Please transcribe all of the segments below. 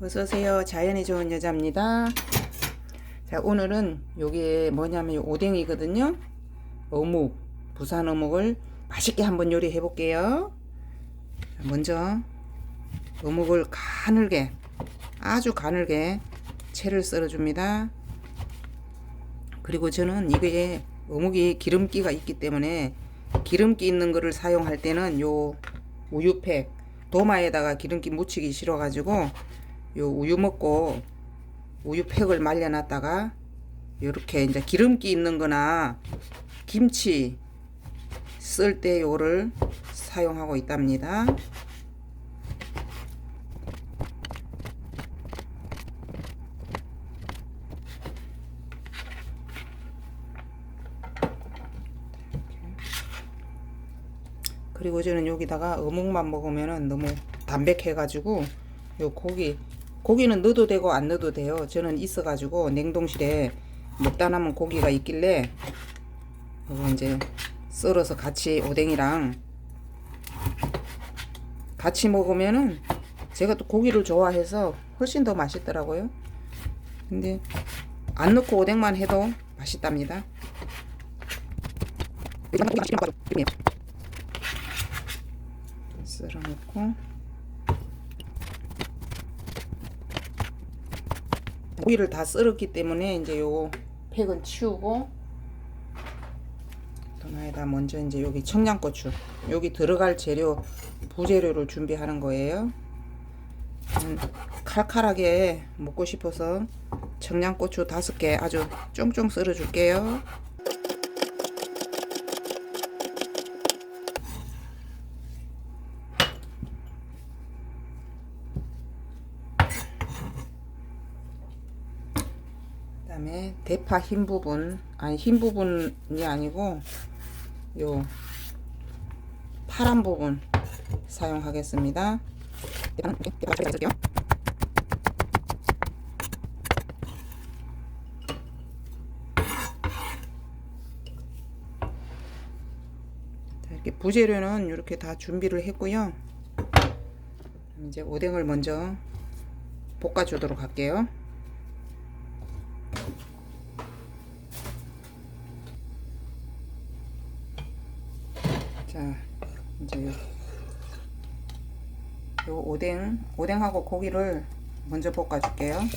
어서오세요. 자연이 좋은 여자입니다. 자, 오늘은 요게 뭐냐면 요 오뎅이거든요. 어묵, 부산 어묵을 맛있게 한번 요리해 볼게요. 자, 먼저 어묵을 가늘게, 아주 가늘게 채를 썰어 줍니다. 그리고 저는 이게 어묵이 기름기가 있기 때문에 기름기 있는 거를 사용할 때는 요 우유팩 도마에다가 기름기 묻히기 싫어가지고 요 우유 먹고 우유팩을 말려놨다가 요렇게 이제 기름기 있는 거나 김치 쓸 때 요를 사용하고 있답니다. 그리고 저는 여기다가 어묵만 먹으면은 너무 담백해가지고 요 고기 고기는 넣어도 되고 안 넣어도 돼요. 저는 있어가지고 냉동실에 먹다 남은 고기가 있길래 이거 이제 썰어서 같이 오뎅이랑 같이 먹으면은 제가 또 고기를 좋아해서 훨씬 더 맛있더라고요. 근데 안 넣고 오뎅만 해도 맛있답니다. 썰어 놓고 고기를 다 썰었기 때문에 이제 요 팩은 치우고 도마에다 먼저 이제 여기 청양고추 여기 들어갈 재료 부재료를 준비하는 거예요. 음, 칼칼하게 먹고 싶어서 청양고추 다섯 개 아주 쫑쫑 썰어 줄게요. 다음에 대파 흰 부분 아니 흰 부분이 아니고 요 파란 부분 사용하겠습니다. 이렇게 부재료는 이렇게 다 준비를 했고요. 이제 오뎅을 먼저 볶아주도록 할게요. 자, 이제 요, 요 오뎅, 오뎅하고 고기를 먼저 볶아 줄게요.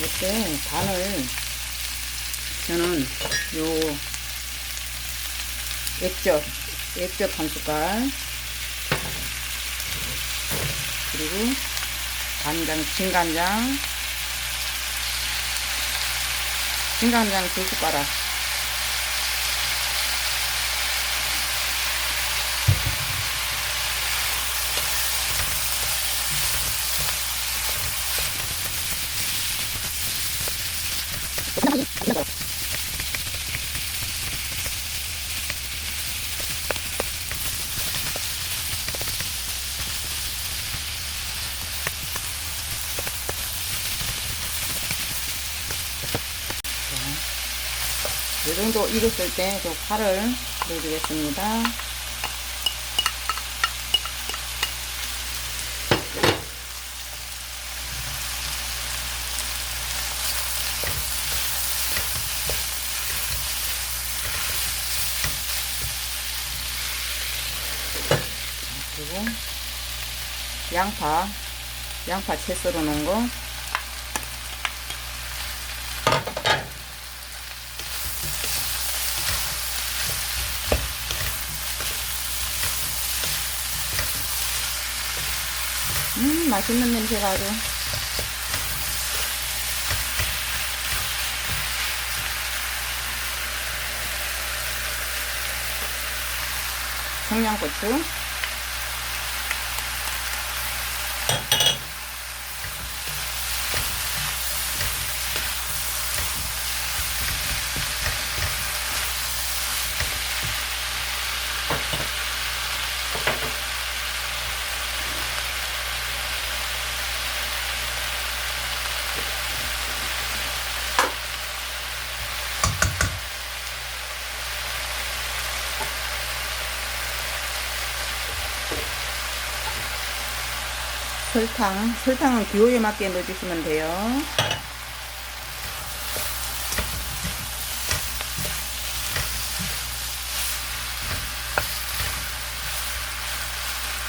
이때 간을 저는 요 액젓, 액젓 한 숟갈 그리고 간장, 진간장, 진간장 두 숟가락. 정도 익었을 때그 파를 넣어주겠습니다. 그리고 양파, 양파 채 썰어 놓은 거 음, 맛있는 냄새가 아주. 청양고추. 설탕. 설탕은 기호에 맞게 넣어주시면 돼요.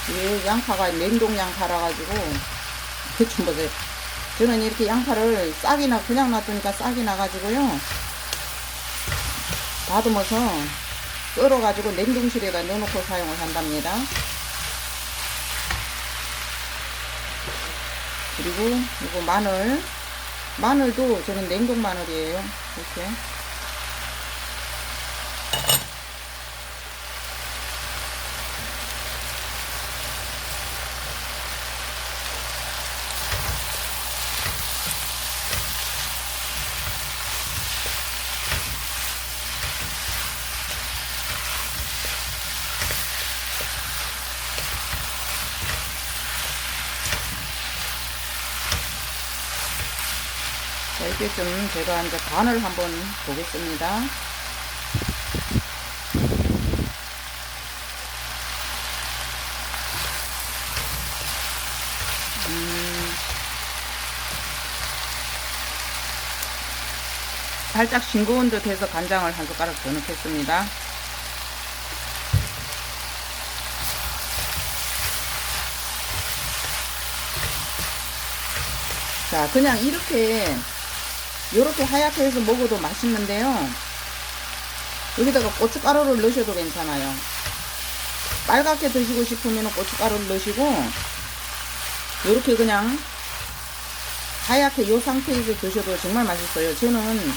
이게 양파가 냉동 양파라 가지고 대충 보세요. 저는 이렇게 양파를 싹이 나 그냥 놔두니까 싹이 나가지고요. 다듬어서 썰어가지고 냉동실에다 넣어놓고 사용을 한답니다. 그리고 이거 마늘 마늘도 저는 냉동 마늘이에요. 이렇게 이렇게 좀 제가 이제 간을 한번 보겠습니다. 음, 살짝 싱거운 듯 해서 간장을 한 숟가락 더 넣겠습니다. 자, 그냥 이렇게 이렇게 하얗게 해서 먹어도 맛있는데요. 여기다가 고춧가루를 넣으셔도 괜찮아요. 빨갛게 드시고 싶으면 고춧가루를 넣으시고 이렇게 그냥 하얗게 이 상태에서 드셔도 정말 맛있어요. 저는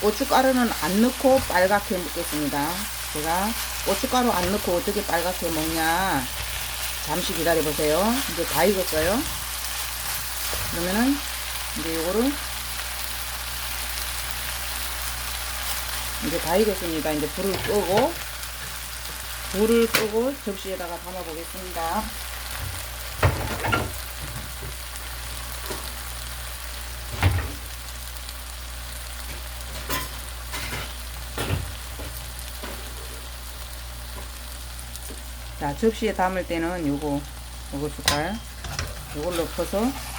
고춧가루는 안 넣고 빨갛게 먹겠습니다. 제가 고춧가루 안 넣고 어떻게 빨갛게 먹냐 잠시 기다려 보세요. 이제 다 익었어요. 그러면은 이제 요거를 이제 다 익었습니다. 이제 불을 끄고 불을 끄고 접시에다가 담아 보겠습니다. 자, 접시에 담을 때는 요거 요거 숟갈 요걸 넣고서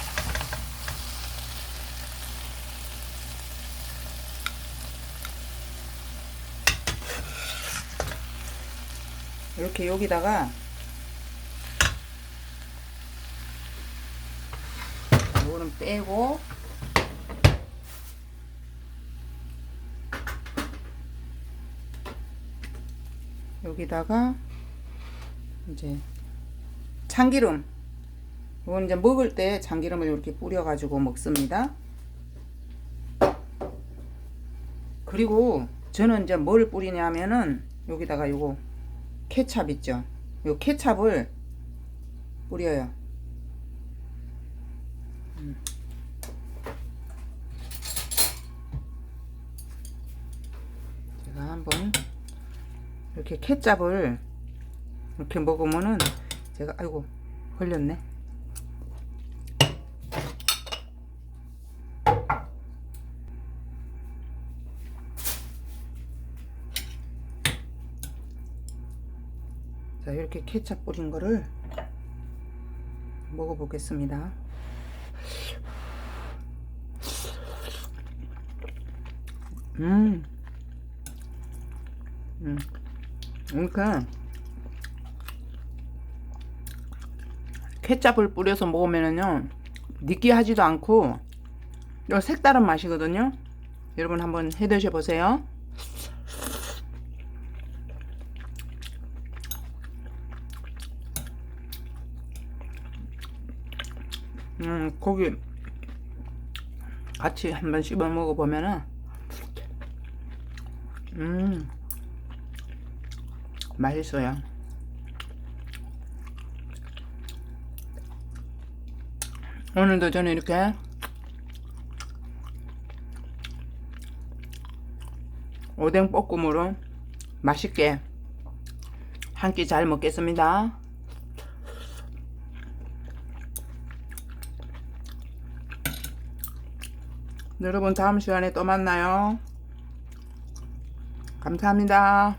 이렇게 여기다가 이거는 빼고 여기다가 이제 참기름. 이건 이제 먹을 때 참기름을 이렇게 뿌려 가지고 먹습니다. 그리고 저는 이제 뭘 뿌리냐면은 여기다가 요거 케찹 있죠. 요 케찹을 뿌려요. 음. 제가 한번 이렇게 케찹을 이렇게 먹으면은 제가 아이고 걸렸네. 이렇게 케찹 뿌린 거를 먹어보겠습니다. 음, 음. 이렇게 케찹을 뿌려서 먹으면은요 느끼하지도 않고 요 색다른 맛이거든요. 여러분 한번 해 드셔 보세요 음, 고기 같이 한번 씹어 먹어보면은, 음, 맛있어요. 오늘도 저는 이렇게 오뎅 볶음으로 맛있게 한 끼 잘 먹겠습니다. 여러분 다음 시간에 또 만나요. 감사합니다.